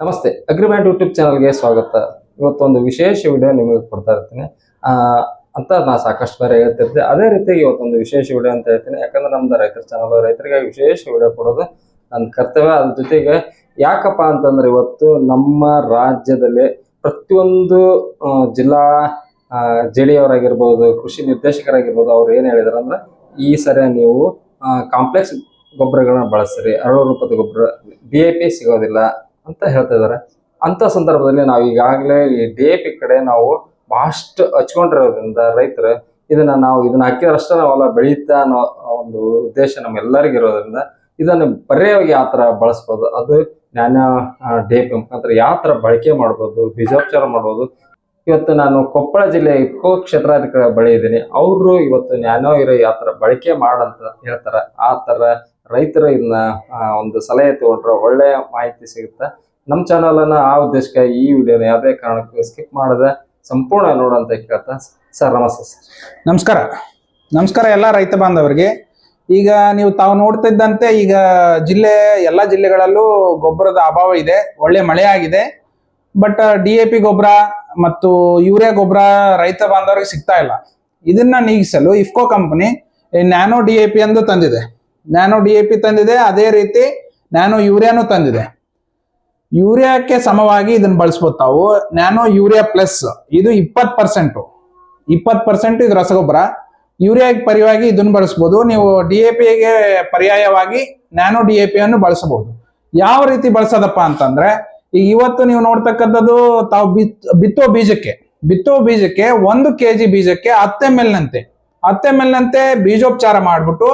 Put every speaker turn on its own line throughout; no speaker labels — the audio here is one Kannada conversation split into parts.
ನಮಸ್ತೆ ಅಗ್ರಿಮೆಂಟ್ ಯೂಟ್ಯೂಬ್ ಚಾನಲ್ಗೆ ಸ್ವಾಗತ. ಇವತ್ತೊಂದು ವಿಶೇಷ ವಿಡಿಯೋ ನಿಮಗೆ ಕೊಡ್ತಾ ಇರ್ತೀನಿ. ಅಂತ ನಾ ಸಾಕಷ್ಟು ಬಾರಿ ಹೇಳ್ತಿರ್ತೀನಿ ಅದೇ ರೀತಿ ಇವತ್ತೊಂದು ವಿಶೇಷ ವಿಡಿಯೋ ಅಂತ ಹೇಳ್ತೀನಿ. ಯಾಕಂದ್ರೆ ನಮ್ದು ರೈತರ ಚಾನಲ್ ರೈತರಿಗೆ ವಿಶೇಷ ವಿಡಿಯೋ ಕೊಡೋದು ನನ್ನ ಕರ್ತವ್ಯ. ಅದ್ರ ಜೊತೆಗೆ ಯಾಕಪ್ಪ ಅಂತಂದ್ರೆ ಇವತ್ತು ನಮ್ಮ ರಾಜ್ಯದಲ್ಲಿ ಪ್ರತಿಯೊಂದು ಜಿಲ್ಲಾ ಜೆ ಡಿ ಅವರಾಗಿರ್ಬೋದು ಕೃಷಿ ನಿರ್ದೇಶಕರಾಗಿರ್ಬೋದು ಅವ್ರು ಏನು ಹೇಳಿದಾರೆ ಅಂದ್ರೆ, ಈ ಸರಿ ನೀವು ಕಾಂಪ್ಲೆಕ್ಸ್ ಗೊಬ್ಬರಗಳನ್ನ ಬಳಸ್ರಿ. ಅರಳು ರೂಪದ ಗೊಬ್ಬರ, ಬಿ ಸಿಗೋದಿಲ್ಲ. ಅಂತ ಹೇಳ್ತಾ ಇದ್ದಾರೆ. ಅಂತ ಸಂದರ್ಭದಲ್ಲಿ ನಾವು ಈಗಾಗಲೇ ಈ ಡಿ ಪಿ ಕಡೆ ನಾವು ಬಹಳಷ್ಟು ಹಚ್ಕೊಂಡಿರೋದ್ರಿಂದ ರೈತರು ಇದನ್ನ ನಾವು ಇದನ್ನ ಹಾಕಿದ್ರಷ್ಟೇ ನಾವೆಲ್ಲ ಬೆಳೀತಾ ಅನ್ನೋ ಒಂದು ಉದ್ದೇಶ ನಮ್ಗೆಲ್ಲರಿಗೂ ಇರೋದ್ರಿಂದ ಇದನ್ನು ಪರ್ಯಾಯವಾಗಿ ಯಾವ ಥರ ಬಳಸ್ಬೋದು, ಅದು ಜ್ಞಾನ ಡಿ ಪಿ ಮುಖಾಂತರ ಯಾವ ಥರ ಬಳಕೆ ಮಾಡ್ಬೋದು, ಬೀಜೋಪಚಾರ ಮಾಡ್ಬೋದು. ಇವತ್ತು ನಾನು ಕೊಪ್ಪಳ ಜಿಲ್ಲೆ ಇಫ್ಕೋ ಕ್ಷೇತ್ರಾಧಿಕಾರಿ ಬಳಿ ಇದ್ದೀನಿ. ಅವರು ಇವತ್ತು ನ್ಯಾನೋ ಇರೋ ಯಾವ ಥರ ಬಳಕೆ ಮಾಡಂತ ಹೇಳ್ತಾರೆ. ಆ ಥರ ರೈತರು ಇದನ್ನ ಒಂದು ಸಲಹೆ ತಗೊಂಡ್ರೆ ಒಳ್ಳೆಯ ಮಾಹಿತಿ ಸಿಗುತ್ತೆ. ನಮ್ಮ ಚಾನಲನ್ನು ಆ ಉದ್ದೇಶಕ್ಕೆ ಈ ವಿಡಿಯೋನ ಯಾವುದೇ ಕಾರಣಕ್ಕೂ ಸ್ಕಿಪ್ ಮಾಡದೆ ಸಂಪೂರ್ಣ ನೋಡಂತ ಕೇಳ್ತಾ ಸರ್ ನಮಸ್ತೆ ಸರ್.
ನಮಸ್ಕಾರ. ನಮಸ್ಕಾರ ಎಲ್ಲ ರೈತ ಬಾಂಧವರಿಗೆ. ಈಗ ನೀವು ತಾವು ನೋಡ್ತಿದ್ದಂತೆ ಈಗ ಜಿಲ್ಲೆ, ಎಲ್ಲ ಜಿಲ್ಲೆಗಳಲ್ಲೂ ಗೊಬ್ಬರದ ಅಭಾವ ಇದೆ. ಒಳ್ಳೆ ಮಳೆ ಆಗಿದೆ. ಬಟ್ ಡಿ ಎ ಪಿ ಗೊಬ್ಬರ ಮತ್ತು ಯೂರಿಯಾ ಗೊಬ್ಬರ ರೈತ ಬಾಂಧವರಿಗೆ ಸಿಗ್ತಾ ಇಲ್ಲ. ಇದನ್ನ ನೀಗಿಸಲು IFFCO company nano D A P ಎಂದು ತಂದಿದೆ. ನ್ಯಾನೋ ಡಿ ಎ ಪಿ ತಂದಿದೆ, ಅದೇ ರೀತಿ ನ್ಯಾನೋ ಯೂರಿಯಾನು ತಂದಿದೆ. ಯೂರಿಯಾಕ್ಕೆ ಸಮವಾಗಿ ಇದನ್ನ ಬಳಸ್ಬೋದು ತಾವು. ನ್ಯಾನೋ ಯೂರಿಯಾ ಪ್ಲಸ್ ಇದು ಇಪ್ಪತ್ತು ಪರ್ಸೆಂಟು ಇಪ್ಪತ್ತು ಪರ್ಸೆಂಟ್ ಇದು ರಸಗೊಬ್ಬರ. ಯೂರಿಯಾಗೆ ಪರಿವಾಗಿ ಇದನ್ನು ಬಳಸ್ಬೋದು. ನೀವು ಡಿ ಎ ಪಿಗೆ ಪರ್ಯಾಯವಾಗಿ ನ್ಯಾನೋ ಡಿ ಎ ಪಿಯನ್ನು ಬಳಸಬಹುದು. ಯಾವ ರೀತಿ ಬಳಸೋದಪ್ಪ ಅಂತಂದ್ರೆ, ಈಗ ಇವತ್ತು ನೀವು ನೋಡ್ತಕ್ಕಂಥದ್ದು ತಾವು ಬಿತ್, ಬಿತ್ತೋ ಬೀಜಕ್ಕೆ ಬಿತ್ತೋ ಬೀಜಕ್ಕೆ ಒಂದು ಕೆ ಜಿ ಬೀಜಕ್ಕೆ ಹತ್ತು ಎಂ ಹತ್ತೆ ನಂತೆ. ಹತ್ತು ಎಂ ಎಲ್ ನಂತೆ ಬೀಜೋಪಚಾರ ಮಾಡ್ಬಿಟ್ಟು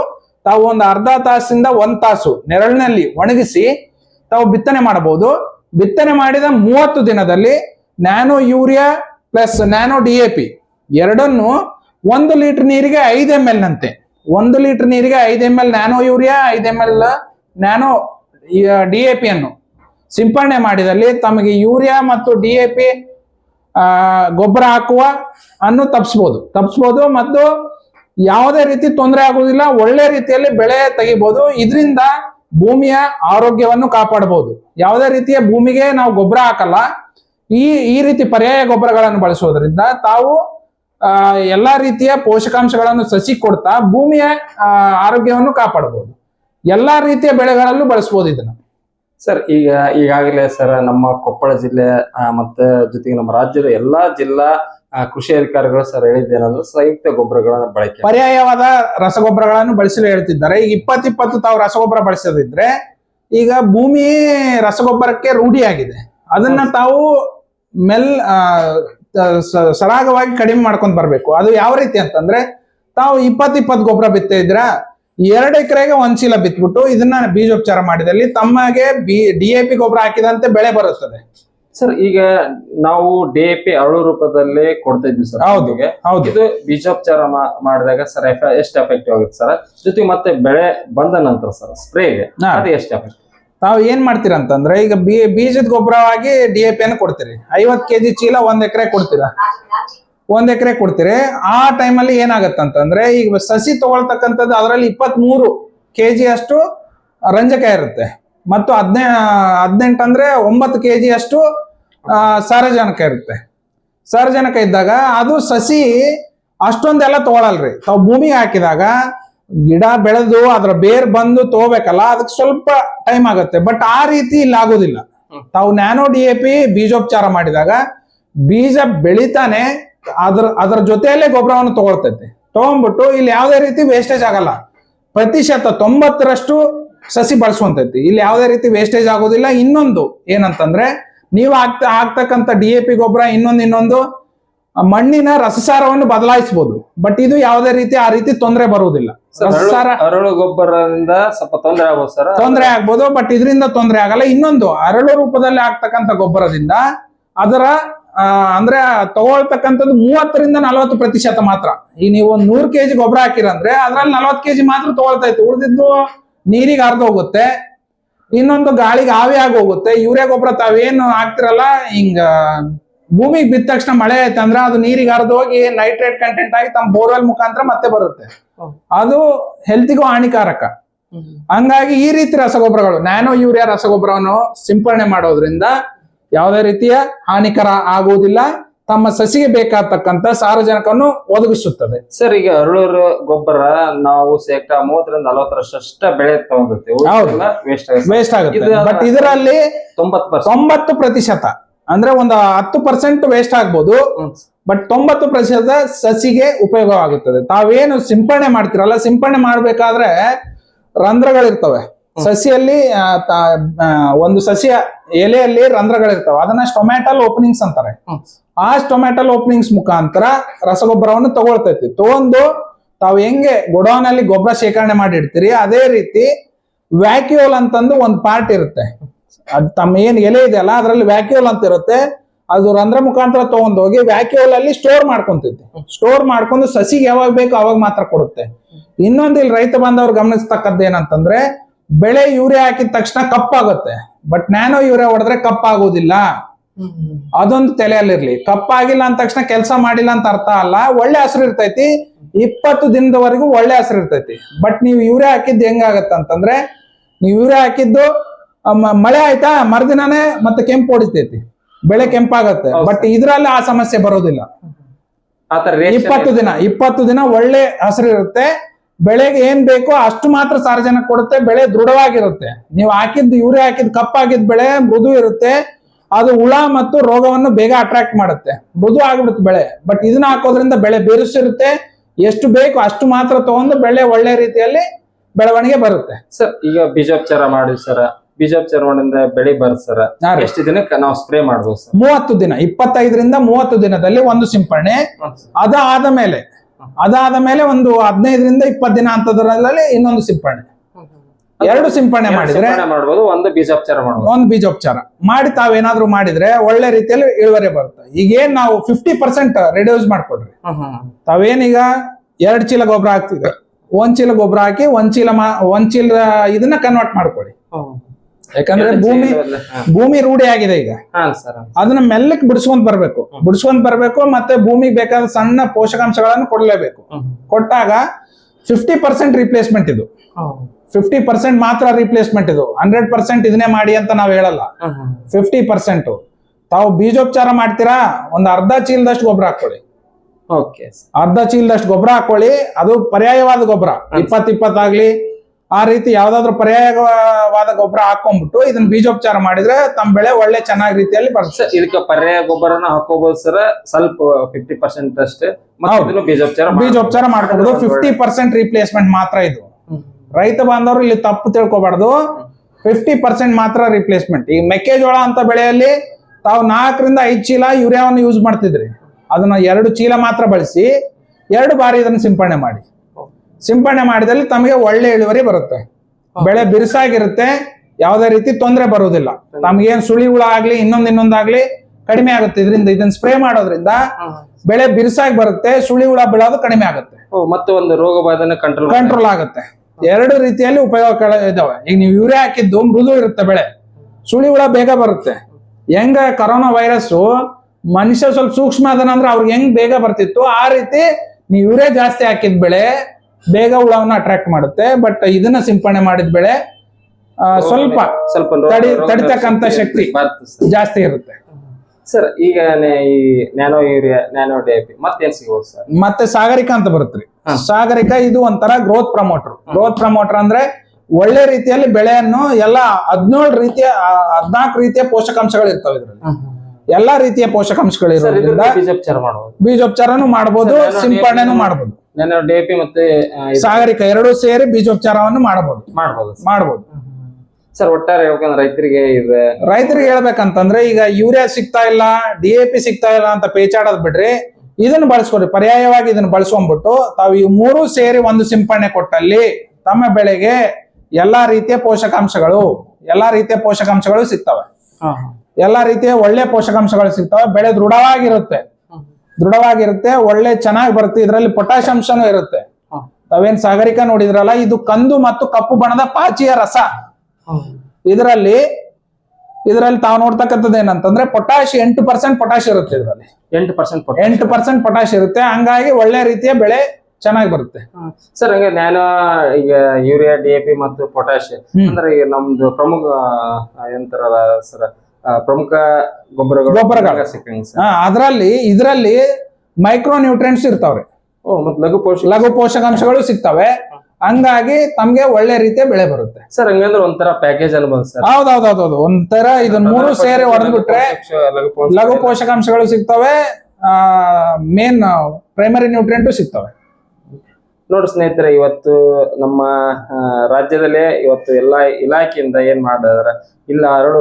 ತಾವು ಒಂದು ಅರ್ಧ ತಾಸಿಂದ ಒಂದು ತಾಸು ನೆರಳಿನಲ್ಲಿ ಒಣಗಿಸಿ ತಾವು ಬಿತ್ತನೆ ಮಾಡಬಹುದು. ಬಿತ್ತನೆ ಮಾಡಿದ ಮೂವತ್ತು ದಿನದಲ್ಲಿ nano urea plus nano D A P ಎರಡನ್ನು ಒಂದು ಲೀಟರ್ ನೀರಿಗೆ ಐದು ಎಂ ನಂತೆ. ಒಂದು ಲೀಟರ್ ನೀರಿಗೆ ಐದು ಎಂ ಎಲ್ ನ್ಯಾನೋ ಯೂರಿಯಾ, ಐದು M L nano D A P ಅನ್ನು ಸಿಂಪರಣೆ ಮಾಡಿದಲ್ಲಿ ತಮಗೆ ಯೂರಿಯಾ ಮತ್ತು ಡಿ ಎ ಪಿ ಗೊಬ್ಬರ ಹಾಕುವ ಅನ್ನು ತಪ್ಪಿಸ್ಬೋದು ತಪ್ಪಿಸ್ಬೋದು ಮತ್ತು ಯಾವುದೇ ರೀತಿ ತೊಂದರೆ ಆಗುವುದಿಲ್ಲ, ಒಳ್ಳೆ ರೀತಿಯಲ್ಲಿ ಬೆಳೆ ತೆಗಿಬಹುದು ಇದರಿಂದ ಭೂಮಿಯ ಆರೋಗ್ಯವನ್ನು ಕಾಪಾಡಬಹುದು ಯಾವುದೇ ರೀತಿಯ ಭೂಮಿಗೆ ನಾವು ಗೊಬ್ಬರ ಹಾಕಲ್ಲ. ಈ ಈ ರೀತಿ ಪರ್ಯಾಯ ಗೊಬ್ಬರಗಳನ್ನು ಬಳಸುವುದರಿಂದ ತಾವು ಎಲ್ಲಾ ರೀತಿಯ ಪೋಷಕಾಂಶಗಳನ್ನು ಸಸಿ ಕೊಡ್ತಾ ಭೂಮಿಯ ಆರೋಗ್ಯವನ್ನು ಕಾಪಾಡಬಹುದು ಎಲ್ಲಾ ರೀತಿಯ ಬೆಳೆಗಳಲ್ಲೂ ಬಳಸಬಹುದು ಇದನ್ನ.
ಸರ್, ಈಗ, ಈಗಾಗಲೇ ಸರ್ ನಮ್ಮ ಕೊಪ್ಪಳ ಜಿಲ್ಲೆ ಮತ್ತೆ ಜೊತೆಗೆ ನಮ್ಮ ರಾಜ್ಯದ ಎಲ್ಲಾ ಜಿಲ್ಲಾ ಕೃಷಿ ಅಧಿಕಾರಿಗಳು ಸರ್ ಹೇಳಿದ್ದೇನಂದ್ರೆ ಸಂಯುಕ್ತ ಗೊಬ್ಬರಗಳನ್ನು ಬಳಕೆ
ಪರ್ಯಾಯವಾದ ರಸಗೊಬ್ಬರಗಳನ್ನು ಬಳಸಲು ಹೇಳ್ತಿದ್ದಾರೆ. ಈಗ ಇಪ್ಪತ್ತು ಇಪ್ಪತ್ತು ತಾವು ರಸಗೊಬ್ಬರ ಬಳಸದಿದ್ರೆ ಈಗ ಭೂಮಿ ರಸಗೊಬ್ಬರಕ್ಕೆ ರೂಢಿಯಾಗಿದೆ. ಅದನ್ನ ತಾವು ಮೆಲ್ ಸರಾಗವಾಗಿ ಕಡಿಮೆ ಮಾಡ್ಕೊಂಡ್ ಬರ್ಬೇಕು. ಅದು ಯಾವ ರೀತಿ ಅಂತಂದ್ರೆ ತಾವು ಇಪ್ಪತ್ತು ಇಪ್ಪತ್ತು ಗೊಬ್ಬರ ಬಿತ್ತಿದ್ರ ಎರಡು ಎಕರೆಗೆ ಒಂದ್ ಚೀಲ ಬಿತ್ಬಿಟ್ಟು ಇದನ್ನ ಬೀಜೋಪಚಾರ ಮಾಡಿದಲ್ಲಿ ತಮಗೆ ಬಿ ಡಿ ಎ ಪಿ ಗೊಬ್ಬರ ಹಾಕಿದಂತೆ ಬೆಳೆ ಬರುತ್ತದೆ.
ಸರ್ ಈಗ ನಾವು ಡಿ ಎ ಪಿ ಅರಳು ರೂಪದಲ್ಲಿ ಕೊಡ್ತಾ ಇದ್ವಿ ಸರ್
ಹೌದು. ಹೌದು.
ಇದು ಬೀಜೋಪಚಾರ ಮಾಡಿದಾಗ ಸರ್ ಎಷ್ಟು ಎಫೆಕ್ಟಿವ್ ಆಗುತ್ತೆ ಸರ್ ಜೊತೆಗೆ ಮತ್ತೆ ಬೆಳೆ ಬಂದ ನಂತರ ಸರ್ ಸ್ಪ್ರೇಗೆ. ಅದು ಎಷ್ಟು ಎಫೆಕ್ಟ್
ತಾವು ಏನ್ ಮಾಡ್ತೀರಾ ಅಂತಂದ್ರೆ ಈಗ ಬೀ ಬೀಜದ ಗೊಬ್ಬರವಾಗಿ ಡಿ ಎ ಪಿ ಅನ್ನು ಕೊಡ್ತೀರಿ. ಐವತ್ ಕೆಜಿ ಚೀಲ ಒಂದ್ ಎಕರೆ ಕೊಡ್ತೀರಾ? ಒಂದ್ ಎಕರೆ ಕೊಡ್ತೀರಿ. ಆ ಟೈಮಲ್ಲಿ ಏನಾಗತ್ತಂತಂದ್ರೆ ಈಗ ಸಸಿ ತಗೊಳ್ತಕ್ಕಂಥದ್ದು ಅದರಲ್ಲಿ ಇಪ್ಪತ್ತ್ ಮೂರು ಕೆಜಿ ಅಷ್ಟು ರಂಜಕ ಇರುತ್ತೆ. ಮತ್ತು ಹದಿನೇ ಹದಿನೆಂಟು ಅಂದ್ರೆ ಒಂಬತ್ತು ಕೆಜಿ ಅಷ್ಟು ಆ, ಸಾರಜನಕ ಇರುತ್ತೆ. ಸಾರಜನಕ ಇದ್ದಾಗ ಅದು ಸಸಿ ಅಷ್ಟೊಂದೆಲ್ಲ ತಗೊಳಲ್ರಿ. ತಾವು ಭೂಮಿಗೆ ಹಾಕಿದಾಗ ಗಿಡ ಬೆಳೆದು ಅದ್ರ ಬೇರ್ ಬಂದು ತಗೋಬೇಕಲ್ಲ ಅದಕ್ಕೆ ಸ್ವಲ್ಪ ಟೈಮ್ ಆಗುತ್ತೆ. ಬಟ್ ಆ ರೀತಿ ಇಲ್ಲಿ ಆಗೋದಿಲ್ಲ. ತಾವು ನ್ಯಾನೋ ಡಿ ಎ ಪಿ ಬೀಜೋಪಚಾರ ಮಾಡಿದಾಗ ಬೀಜ ಬೆಳಿತಾನೆ ಅದ್ರ ಅದ್ರ ಜೊತೆಯಲ್ಲೇ ಗೊಬ್ಬರವನ್ನು ತಗೊಳ್ತೈತೆ. ತಗೊಂಡ್ಬಿಟ್ಟು ಇಲ್ಲಿ ಯಾವುದೇ ರೀತಿ ವೇಸ್ಟೇಜ್ ಆಗಲ್ಲ. ಪ್ರತಿಶತ ತೊಂಬತ್ತರಷ್ಟು ಸಸಿ ಬಳಸುವಂತೈತಿ ಇಲ್ಲಿ ಯಾವುದೇ ರೀತಿ ವೇಸ್ಟೇಜ್ ಆಗೋದಿಲ್ಲ. ಇನ್ನೊಂದು ಏನಂತಂದ್ರೆ ನೀವು ಹಾಕ್ತ ಹಾಕ್ತಕ್ಕಂಥ ಡಿ ಎ ಪಿ ಗೊಬ್ಬರ ಇನ್ನೊಂದು ಇನ್ನೊಂದು ಮಣ್ಣಿನ ರಸಸಾರವನ್ನು ಬದಲಾಯಿಸಬಹುದು ಬಟ್ ಇದು ಯಾವುದೇ ರೀತಿ ಆ ರೀತಿ ತೊಂದರೆ ಬರುವುದಿಲ್ಲ. ರಸಸಾರ
ಅರಳು- ಗೊಬ್ಬರದಿಂದ ಸ್ವಲ್ಪ ತೊಂದರೆ ಆಗ್ಬೋದು ಸರ್.
ತೊಂದರೆ ಆಗ್ಬೋದು ಬಟ್ ಇದರಿಂದ ತೊಂದರೆ ಆಗಲ್ಲ. ಇನ್ನೊಂದು ಅರಳು ರೂಪದಲ್ಲಿ ಆಗ್ತಕ್ಕಂಥ ಗೊಬ್ಬರದಿಂದ ಅದರ ಅಂದ್ರೆ ತಗೊಳ್ತಕ್ಕಂಥದ್ದು ಮೂವತ್ತರಿಂದ ನಲವತ್ತು ಪ್ರತಿಶತ ಮಾತ್ರ. ಈ ನೀವು ಒಂದ್ ನೂರು ಕೆಜಿ ಗೊಬ್ಬರ ಹಾಕಿರಂದ್ರೆ ಅದ್ರಲ್ಲಿ ನಲವತ್ತು ಕೆಜಿ ಮಾತ್ರ ತಗೊಳ್ತಾ ಇತ್ತು. ಉಳಿದಿದ್ದು ನೀರಿಗೆ ಹರಿದು ಹೋಗುತ್ತೆ. ಇನ್ನೊಂದು ಗಾಳಿಗೆ ಆವಿ ಹೋಗುತ್ತೆ. ಯೂರಿಯಾ ಗೊಬ್ಬರ ತಾವೇನು ಹಾಕ್ತಿರಲ್ಲ ಹಿಂಗ ಭೂಮಿಗೆ ಬಿದ್ದ ತಕ್ಷಣ ಮಳೆ ಆಯ್ತು ಅಂದ್ರೆ ಅದು ನೀರಿಗೆ ಹರಿದು ಹೋಗಿ ನೈಟ್ರೇಟ್ ಕಂಟೆಂಟ್ ಆಗಿ ತಮ್ಮ ಬೋರ್ವೆಲ್ ಮುಖಾಂತರ ಮತ್ತೆ ಬರುತ್ತೆ. ಅದು ಹೆಲ್ತಿಗೂ ಹಾನಿಕಾರಕ. ಹಂಗಾಗಿ ಈ ರೀತಿ ರಸಗೊಬ್ಬರಗಳು ನ್ಯಾನೋ ಯೂರಿಯಾ ರಸಗೊಬ್ಬರವನ್ನು ಸಿಂಪರಣೆ ಮಾಡೋದ್ರಿಂದ ಯಾವುದೇ ರೀತಿಯ ಹಾನಿಕರ ಆಗುವುದಿಲ್ಲ. ತಮ್ಮ ಸಸಿಗೆ ಬೇಕಾಗತಕ್ಕಂತ ಸಾರಜನಕವನ್ನು ಒದಗಿಸುತ್ತದೆ.
ಸರ್ ಈಗ ಅರುಳೂರು ಗೊಬ್ಬರ ನಾವು ಶೇಕಡಾ ಮೂವತ್ತರಿಂದ ನಲವತ್ತರಷ್ಟ ಬೆಳೆ ತಗೊಂಡಿರ್ತೀವಿ. ವೇಸ್ಟ್ ಆಗುತ್ತೆ.
ಬಟ್ ಇದರಲ್ಲಿ
ತೊಂಬತ್ತು
ಪ್ರತಿಶತ. ಅಂದ್ರೆ ಒಂದು ಹತ್ತು ಪರ್ಸೆಂಟ್ ವೇಸ್ಟ್ ಆಗ್ಬೋದು. ಬಟ್ ತೊಂಬತ್ತು ಪ್ರತಿಶತ ಸಸಿಗೆ ಉಪಯೋಗವಾಗುತ್ತದೆ ತಾವೇನು ಸಿಂಪರಣೆ ಮಾಡ್ತಿರಲ್ಲ ಸಿಂಪರಣೆ ಮಾಡ್ಬೇಕಾದ್ರೆ ರಂಧ್ರಗಳಿರ್ತವೆ. ಸಸಿಯಲ್ಲಿ ಒಂದು ಸಸಿಯ ಎಲೆಯಲ್ಲಿ ರಂಧ್ರಗಳಿರ್ತವೆ. ಅದನ್ನ ಸ್ಟೊಮ್ಯಾಟಲ್ ಓಪನಿಂಗ್ಸ್ ಅಂತಾರೆ. ಆ ಸ್ಟೊಮ್ಯಾಟಲ್ ಓಪನಿಂಗ್ಸ್ ಮುಖಾಂತರ ರಸಗೊಬ್ಬರವನ್ನು ತಗೊಳ್ತೈತಿ. ತಗೊಂಡು ತಾವು ಹೆಂಗೆ ಗೊಡೌನ್ ಅಲ್ಲಿ ಗೊಬ್ಬರ ಶೇಖರಣೆ ಮಾಡಿ ಇಡ್ತೀರಿ ಅದೇ ರೀತಿ ವ್ಯಾಕ್ಯೂಲ್ ಅಂತಂದು ಒಂದು ಪಾರ್ಟ್ ಇರುತ್ತೆ. ಅದು ತಮ್ಮ ಏನು ಎಲೆ ಇದೆಯಲ್ಲ, ಅದರಲ್ಲಿ ವ್ಯಾಕ್ಯೂಲ್ ಅಂತ ಇರುತ್ತೆ. ಅದು ರಂಧ್ರ ಮುಖಾಂತರ ತಗೊಂಡೋಗಿ ವ್ಯಾಕ್ಯೂಲ್ ಅಲ್ಲಿ ಸ್ಟೋರ್ ಮಾಡ್ಕೊಂತೈತಿ. ಸ್ಟೋರ್ ಮಾಡ್ಕೊಂಡು ಸಸಿಗೆ ಯಾವಾಗ ಬೇಕು ಅವಾಗ ಮಾತ್ರ ಕೊಡುತ್ತೆ. ಇನ್ನೊಂದು ಇಲ್ಲಿ ರೈತ ಬಾಂಧವರು ಗಮನಿಸ್ತಕ್ಕದ್ದು ಏನಂತಂದ್ರೆ, ಬೆಳೆ ಯೂರಿಯಾ ಹಾಕಿದ ತಕ್ಷಣ ಕಪ್ಪಾಗುತ್ತೆ. ಬಟ್ ನ್ಯಾನೋ ಯೂರಿಯಾ ಹೊಡೆದ್ರೆ ಕಪ್ಪಾಗೋದಿಲ್ಲ. ಅದೊಂದು ತಲೆಯಲ್ಲಿರ್ಲಿ. ಕಪ್ಪಾಗಿಲ್ಲ ಅಂದ ತಕ್ಷಣ ಕೆಲಸ ಮಾಡಿಲ್ಲ ಅಂತ ಅರ್ಥ ಅಲ್ಲ ಒಳ್ಳೆ ಹಸಿರು ಇರ್ತೈತಿ. ಇಪ್ಪತ್ತು ದಿನದವರೆಗೂ ಒಳ್ಳೆ ಹಸಿರು ಇರ್ತೈತಿ. ಬಟ್ ನೀವು ಯೂರಿಯಾ ಹಾಕಿದ್ದು ಹೆಂಗಾಗತ್ತೆ ಅಂತಂದ್ರೆ ನೀವು ಯೂರಿಯಾ ಹಾಕಿದ್ದು ಮಳೆ ಆಯ್ತಾ? ಮರುದಿನನೇ ಮತ್ತೆ ಕೆಂಪು ಹೊಡಿತೈತಿ. ಬೆಳೆ ಕೆಂಪಾಗತ್ತೆ. ಬಟ್ ಇದ್ರಲ್ಲಿ ಆ ಸಮಸ್ಯೆ ಬರೋದಿಲ್ಲ. ಇಪ್ಪತ್ತು ದಿನ ಇಪ್ಪತ್ತು ದಿನ ಒಳ್ಳೆ ಹಸಿರು ಇರುತ್ತೆ. ಬೆಳೆಗೆ ಏನ್ ಬೇಕೋ ಅಷ್ಟು ಮಾತ್ರ ಸಾರಜನಕ ಕೊಡುತ್ತೆ. ಬೆಳೆ ದೃಢವಾಗಿರುತ್ತೆ. ನೀವು ಹಾಕಿದ್ದು ಯೂರಿಯಾ ಹಾಕಿದ್ ಕಪ್ಪಾಗಿದ್ ಬೆಳೆ ಮೃದು ಇರುತ್ತೆ. ಅದು ಹುಳ ಮತ್ತು ರೋಗವನ್ನು ಬೇಗ ಅಟ್ರಾಕ್ಟ್ ಮಾಡುತ್ತೆ. ಮೃದು ಆಗ್ಬಿಡುತ್ತೆ ಬೆಳೆ. ಬಟ್ ಇದನ್ನ ಹಾಕೋದ್ರಿಂದ ಬೆಳೆ ಬೇರಿಸಿರುತ್ತೆ. ಎಷ್ಟು ಬೇಕು ಅಷ್ಟು ಮಾತ್ರ ತಗೊಂಡು ಬೆಳೆ ಒಳ್ಳೆ ರೀತಿಯಲ್ಲಿ ಬೆಳವಣಿಗೆ ಬರುತ್ತೆ.
ಸರ್ ಈಗ ಬೀಜೋಪಚಾರ ಮಾಡಿ ಸರ್. ಬೀಜೋಪಚಾರ ಮಾಡಿದ್ರೆ ಬೆಳೆ ಬರುತ್ತೆ ಸರ್. ಎಷ್ಟು ದಿನಕ್ಕೆ ನಾವು ಸ್ಪ್ರೇ ಮಾಡಬಹುದು ಸರ್?
ಮೂವತ್ತು ದಿನ ಇಪ್ಪತ್ತೈದರಿಂದ ಮೂವತ್ತು ದಿನದಲ್ಲಿ ಒಂದು ಸಿಂಪರಣೆ ಅದಾದ ಮೇಲೆ ಅದಾದ ಮೇಲೆ ಒಂದು ಹದಿನೈದರಿಂದ ಇಪ್ಪತ್ತು ದಿನ ಅಂತದ್ರಲ್ಲಿ ಇನ್ನೊಂದು ಸಿಂಪರಣೆ ಎರಡು ಸಿಂಪಡಣೆ ಮಾಡಿದ್ರೆ
ಮಾಡ್ಬೋದು ಒಂದು ಬೀಜೋಪಚಾರ ಮಾಡಬಹುದು
ಒಂದು ಬೀಜೋಪಚಾರ. ಮಾಡಿ ತಾವೇನಾದ್ರೂ ಮಾಡಿದ್ರೆ ಒಳ್ಳೆ ರೀತಿಯಲ್ಲಿ ಇಳುವರಿ ಬರುತ್ತೆ. ಈಗೇನ್ ನಾವು ಫಿಫ್ಟಿ ಪರ್ಸೆಂಟ್ ರೆಡ್ಯೂಸ್ ಮಾಡ್ಕೊಡ್ರಿ. ತಾವೇನೀಗ ಎರಡ್ ಚೀಲ ಗೊಬ್ಬರ ಹಾಕ್ತಿದ್ರೆ ಒಂದ್ ಚೀಲ ಗೊಬ್ಬರ ಹಾಕಿ ಒಂದ್ ಚೀಲ ಒಂದ್ ಚೀಲ ಇದನ್ನ ಕನ್ವರ್ಟ್ ಮಾಡ್ಕೊಡಿ. ಯಾಕಂದ್ರೆ ಭೂಮಿ ಭೂಮಿ ರೂಢಿ ಆಗಿದೆ ಈಗ. ಅದನ್ನ ಮೆಲ್ಲಕ್ಕೆ ಬಿಡಿಸ್ಕೊಂಡ್ ಬರ್ಬೇಕು. ಬಿಡಿಸ್ಕೊಂಡ್ ಬರ್ಬೇಕು ಮತ್ತೆ ಭೂಮಿಗೆ ಬೇಕಾದ ಸಣ್ಣ ಪೋಷಕಾಂಶಗಳನ್ನು ಕೊಡ್ಲೇಬೇಕು. ಕೊಟ್ಟಾಗ ಫಿಫ್ಟಿ ಪರ್ಸೆಂಟ್ ರಿಪ್ಲೇಸ್ಮೆಂಟ್ ಇದು. ಫಿಫ್ಟಿ ಪರ್ಸೆಂಟ್ ಮಾತ್ರ ರಿಪ್ಲೇಸ್ಮೆಂಟ್ ಇದು. ಹಂಡ್ರೆಡ್ ಪರ್ಸೆಂಟ್ ಇದನ್ನೇ ಮಾಡಿ ಅಂತ ನಾವು ಹೇಳಲ್ಲ. ಫಿಫ್ಟಿ ಪರ್ಸೆಂಟ್ ತಾವು ಬೀಜೋಪಚಾರ ಮಾಡ್ತೀರಾ? ಒಂದು ಅರ್ಧ ಚೀಲದಷ್ಟು ಗೊಬ್ಬರ ಹಾಕೊಳ್ಳಿ
ಓಕೆ
ಅರ್ಧ ಚೀಲದಷ್ಟು ಗೊಬ್ಬರ ಹಾಕೊಳ್ಳಿ ಅದು ಪರ್ಯಾಯವಾದ ಗೊಬ್ಬರ. ಇಪ್ಪತ್ ಇಪ್ಪತ್ತಾಗ್ಲಿ ಆ ರೀತಿ ಯಾವ್ದಾದ್ರು ಪರ್ಯಾಯವಾದ ಗೊಬ್ಬರ ಹಾಕೊಂಡ್ಬಿಟ್ಟು ಇದನ್ನ ಬೀಜೋಪಚಾರ ಮಾಡಿದ್ರೆ ತಮ್ಮ ಬೆಳೆ ಒಳ್ಳೆ ಚೆನ್ನಾಗಿ ರೀತಿಯಲ್ಲಿ ಬರ್ತದೆ
ಇದಕ್ಕೆ ಪರ್ಯಾಯ ಗೊಬ್ಬರನ ಹಾಕೋಬಹುದು ಸರ್ ಸ್ವಲ್ಪ ಫಿಫ್ಟಿ ಪರ್ಸೆಂಟ್ ಅಷ್ಟೇ. ಮತ್ತೆ ಇದನ್ನು ಬೀಜೋಪಚಾರ
ಬೀಜೋಪಚಾರ ಮಾಡ್ಕೋಬಹುದು ಫಿಫ್ಟಿ ಪರ್ಸೆಂಟ್ ರಿಪ್ಲೇಸ್ಮೆಂಟ್ ಮಾತ್ರ ಇದು. ರೈತ ಬಾಂಧವರು ಇಲ್ಲಿ ತಪ್ಪು ತಿಳ್ಕೊಬಾರ್ದು. ಫಿಫ್ಟಿ ಪರ್ಸೆಂಟ್ ಮಾತ್ರ ರಿಪ್ಲೇಸ್ಮೆಂಟ್ ಈ ಮೆಕ್ಕೆಜೋಳ ಅಂತ ಬೆಳೆಯಲ್ಲಿ ತಾವು ನಾಲ್ಕರಿಂದ ಐದು ಚೀಲ ಯೂರಿಯಾವನ್ನು ಯೂಸ್ ಮಾಡ್ತಿದ್ರಿ. ಅದನ್ನ ಎರಡು ಚೀಲ ಮಾತ್ರ ಬಳಸಿ ಎರಡು ಬಾರಿ ಇದನ್ನು ಸಿಂಪಡಣೆ ಮಾಡಿ. ಸಿಂಪಡಣೆ ಮಾಡಿದಲ್ಲಿ ತಮಗೆ ಒಳ್ಳೆ ಇಳುವರಿ ಬರುತ್ತೆ. ಬೆಳೆ ಬಿರುಸಾಗಿರುತ್ತೆ ಯಾವುದೇ ರೀತಿ ತೊಂದರೆ ಬರುವುದಿಲ್ಲ. ತಮಗೇನ್ ಸುಳಿ ಹುಳ ಆಗ್ಲಿ ಇನ್ನೊಂದ್ ಇನ್ನೊಂದಾಗ್ಲಿ ಕಡಿಮೆ ಆಗುತ್ತೆ. ಇದರಿಂದ ಇದನ್ನ ಸ್ಪ್ರೇ ಮಾಡೋದ್ರಿಂದ ಬೆಳೆ ಬಿರುಸಾಗಿ ಬರುತ್ತೆ ಸುಳಿ ಹುಳ ಬೀಳೋದು ಕಡಿಮೆ ಆಗುತ್ತೆ.
ಮತ್ತೆ ಒಂದು ರೋಗ ಬಾಧನೆ ಕಂಟ್ರೋಲ್
ಕಂಟ್ರೋಲ್ ಆಗುತ್ತೆ. ಎರಡು ರೀತಿಯಲ್ಲಿ ಉಪಯೋಗ ಇದಾವೆ. ಈಗ ನೀವು ಯೂರಿಯಾ ಹಾಕಿದ್ದು ಮೃದು ಇರುತ್ತೆ ಬೆಳೆ. ಸುಳಿ ಹುಳ ಬೇಗ ಬರುತ್ತೆ. ಹೆಂಗ ಕರೋನಾ ವೈರಸ್ ಮನುಷ್ಯ ಸ್ವಲ್ಪ ಸೂಕ್ಷ್ಮ ಅದನಂದ್ರೆ ಅವ್ರಿಗೆ ಹೆಂಗ್ ಬೇಗ ಬರ್ತಿತ್ತು ಆ ರೀತಿ ನೀವು ಯೂರಿಯಾ ಜಾಸ್ತಿ ಹಾಕಿದ್ ಬೆಳೆ ಬೇಗ ಹುಳವನ್ನ ಅಟ್ರಾಕ್ಟ್ ಮಾಡುತ್ತೆ ಬಟ್ ಇದನ್ನ ಸಿಂಪಡಣೆ ಮಾಡಿದ ಬೆಳೆ ಸ್ವಲ್ಪ
ಸ್ವಲ್ಪ
ತಡಿ- ತಡಿತಕ್ಕಂಥ ಶಕ್ತಿ. ಜಾಸ್ತಿ ಇರುತ್ತೆ.
ಸರ್ ಈಗ ಈ ನ್ಯಾನೋ ಯೂರಿಯಾ ನ್ಯಾನೋ ಡಿಎಪಿ ಮತ್ತೇನ್ ಸಿಗ್ಬೋದು ಸರ್?
ಮತ್ತೆ ಸಾಗರಿಕ ಅಂತ
ಬರುತ್ತೆ
ಸಾಗರಿಕ ಇದು ಒಂಥರ ಗ್ರೋತ್ ಪ್ರಮೋಟರ್ ಗ್ರೋತ್ ಪ್ರಮೋಟರ್ ಅಂದ್ರೆ ಒಳ್ಳೆ ರೀತಿಯಲ್ಲಿ ಬೆಳೆಯನ್ನು ಎಲ್ಲ ಹದಿನೇಳು ರೀತಿಯ ಹದಿನಾಲ್ಕು ರೀತಿಯ ಪೋಷಕಾಂಶಗಳು ಇರ್ತವೆ ಇದರಲ್ಲಿ. ಎಲ್ಲಾ ರೀತಿಯ ಪೋಷಕಾಂಶಗಳು ಇರೋದ್ರಿಂದ ಬೀಜೋಪಚಾರನು ಮಾಡಬಹುದು ಸಿಂಪಡಣೆನೂ ಮಾಡಬಹುದು
ಡಿಎಪಿ ಮತ್ತೆ
ಸಾಗರಿಕ ಎರಡು ಸೇರಿ ಬೀಜೋಪಚಾರವನ್ನು ಮಾಡಬಹುದು.
ಮಾಡಬಹುದು.
ಮಾಡಬಹುದು
ಸರ್ ಒಟ್ಟಾರೆ ಹೇಳ್ಬೇಕಂದ್ರೆ ರೈತರಿಗೆ ಇದೆ
ರೈತರಿಗೆ ಹೇಳ್ಬೇಕಂತಂದ್ರೆ ಈಗ ಯೂರಿಯಾ ಸಿಗ್ತಾ ಇಲ್ಲ ಡಿ ಎ ಪಿ ಸಿಗ್ತಾ ಇಲ್ಲ ಅಂತ ಪೇಚಾಡೋದ್ ಬಿಡ್ರಿ ಇದನ್ನ ಬಳಸ್ಕೊಡ್ರಿ ಪರ್ಯಾಯವಾಗಿ ಇದನ್ನ ಬಳಸ್ಕೊಂಡ್ಬಿಟ್ಟು ತಾವು ಈ ಮೂರು ಸೇರಿ ಒಂದು ಸಿಂಪಡಣೆ ಕೊಟ್ಟಲ್ಲಿ ತಮ್ಮ ಬೆಳೆಗೆ ಎಲ್ಲಾ ರೀತಿಯ ಪೋಷಕಾಂಶಗಳು ಎಲ್ಲಾ ರೀತಿಯ ಪೋಷಕಾಂಶಗಳು ಸಿಗ್ತವೆ. ಎಲ್ಲಾ ರೀತಿಯ ಒಳ್ಳೆ ಪೋಷಕಾಂಶಗಳು ಸಿಗ್ತವೆ ಬೆಳೆ ದೃಢವಾಗಿರುತ್ತೆ. ದೃಢವಾಗಿರುತ್ತೆ ಒಳ್ಳೆ ಚೆನ್ನಾಗಿ ಬರುತ್ತೆ ಇದರಲ್ಲಿ ಪೊಟ್ಯಾಶ್ ಅಂಶನೂ ಇರುತ್ತೆ. ತಾವೇನ್ ಸಾಗರಿಕ ನೋಡಿದ್ರಲ್ಲ ಇದು ಕಂದು ಮತ್ತು ಕಪ್ಪು ಬಣ್ಣದ ಪಾಚಿಯ ರಸ. ಇದರಲ್ಲಿ ಇದರಲ್ಲಿ ತಾವು ನೋಡ್ತಕ್ಕಂಥದ್ದು ಏನಂತಂದ್ರೆ ಪೊಟ್ಯಾಶ್ ಎಂಟು ಪರ್ಸೆಂಟ್ ಪೊಟ್ಯಾಶ್ ಇರುತ್ತೆ ಇದರಲ್ಲಿ.
ಎಂಟು ಪರ್ಸೆಂಟ್
ಎಂಟು ಪರ್ಸೆಂಟ್ ಪೊಟ್ಯಾಶ್ ಇರುತ್ತೆ ಹಂಗಾಗಿ ಒಳ್ಳೆ ರೀತಿಯ ಬೆಳೆ ಚೆನ್ನಾಗಿ ಬರುತ್ತೆ.
ಸರ್ ಹಂಗೆ ನಾನು ಈಗ ಯೂರಿಯಾ ಡಿ ಎ ಪಿ ಮತ್ತು ಪೊಟ್ಯಾಶ್ ಅಂದ್ರೆ ಈಗ ನಮ್ದು ಪ್ರಮುಖ ಎಂತರ ಎಂತಾರಲ್ಲ ಸರ್ ಪ್ರಮುಖ ಗೊಬ್ಬರಗಳು
ಗೊಬ್ಬರಗಳು.
ಸಿಕ್ಕಂಗೆ ಸರ್.
ಹಾ ಅದ್ರಲ್ಲಿ ಇದ್ರಲ್ಲಿ ಮೈಕ್ರೋ ನ್ಯೂಟ್ರಿಯೆಂಟ್ಸ್ ಇರ್ತಾವ್ರಿ.
ಓ ಮತ್ತೆ ಲಘು ಪೋಷಕ
ಲಘು ಪೋಷಕಾಂಶಗಳು ಸಿಗ್ತವೆ. ಹಂಗಾಗಿ ತಮ್ಗೆ ಒಳ್ಳೆ ರೀತಿಯ ಬೆಳೆ ಬರುತ್ತೆ.
ಸರ್ ಹಂಗಂದ್ರೆ ಒಂಥರ ಪ್ಯಾಕೇಜ್ ಅನ್ಬೋದು ಸರ್.
ಹೌದೌದೌದು ಒಂಥರ ಇದನ್ನ ಮೂರು ಸೇರಿ ಹೊಡೆದ್ಬಿಟ್ರೆ
ಲಘು
ಲಘು ಪೋಷಕಾಂಶಗಳು ಸಿಗ್ತವೆ. ಮೇನ್ ಪ್ರೈಮರಿ ನ್ಯೂಟ್ರಿಯೆಂಟು ಸಿಗ್ತವೆ.
ನೋಡಿ ಸ್ನೇಹಿತರೆ, ಇವತ್ತು ನಮ್ಮ ರಾಜ್ಯದಲ್ಲೇ ಇವತ್ತು ಎಲ್ಲಾ ಇಲಾಖೆಯಿಂದ ಏನ್ ಮಾಡಿದ್ರ ಇಲ್ಲ ಅರಳು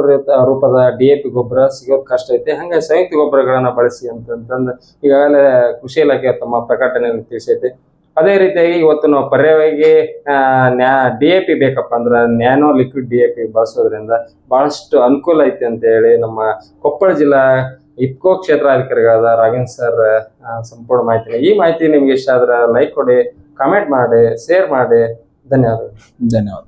ರೂಪದ ಡಿ ಎ ಪಿ ಗೊಬ್ಬರ ಸಿಗೋದ್ ಕಷ್ಟ ಐತೆ ಹಂಗೆ ಸಂಯುಕ್ತ ಗೊಬ್ಬರಗಳನ್ನ ಬಳಸಿ ಅಂತಂತಂದು ಈಗಾಗಲೇ ಕೃಷಿ ಇಲಾಖೆ ತಮ್ಮ ಪ್ರಕಟಣೆಯಲ್ಲಿ ತಿಳಿಸೈತೆ. ಅದೇ ರೀತಿಯಾಗಿ ಇವತ್ತು ನಾವು ಪರ್ಯಾಯವಾಗಿ ನ್ಯಾ, ಡಿ ಎ ಪಿ ಬೇಕಪ್ಪ ಅಂದ್ರೆ nano liquid D A P ಬಳಸೋದ್ರಿಂದ ಬಹಳಷ್ಟು ಅನುಕೂಲ ಐತೆ ಅಂತ ಹೇಳಿ ನಮ್ಮ ಕೊಪ್ಪಳ ಜಿಲ್ಲಾ ಇಫ್ಕೋ ಕ್ಷೇತ್ರಾಧಿಕಾರಿಗಳಾದ ರಾಘವೇಂದ್ರ ಸರ್ ಸಂಪೂರ್ಣ ಮಾಹಿತಿ ಈ ಮಾಹಿತಿ ನಿಮ್ಗೆ ಇಷ್ಟ ಆದ್ರೆ ಲೈಕ್ ಕೊಡಿ. ಕಾಮೆಂಟ್ ಮಾಡಿ ಶೇರ್ ಮಾಡಿ. ಧನ್ಯವಾದಗಳು.
ಧನ್ಯವಾದ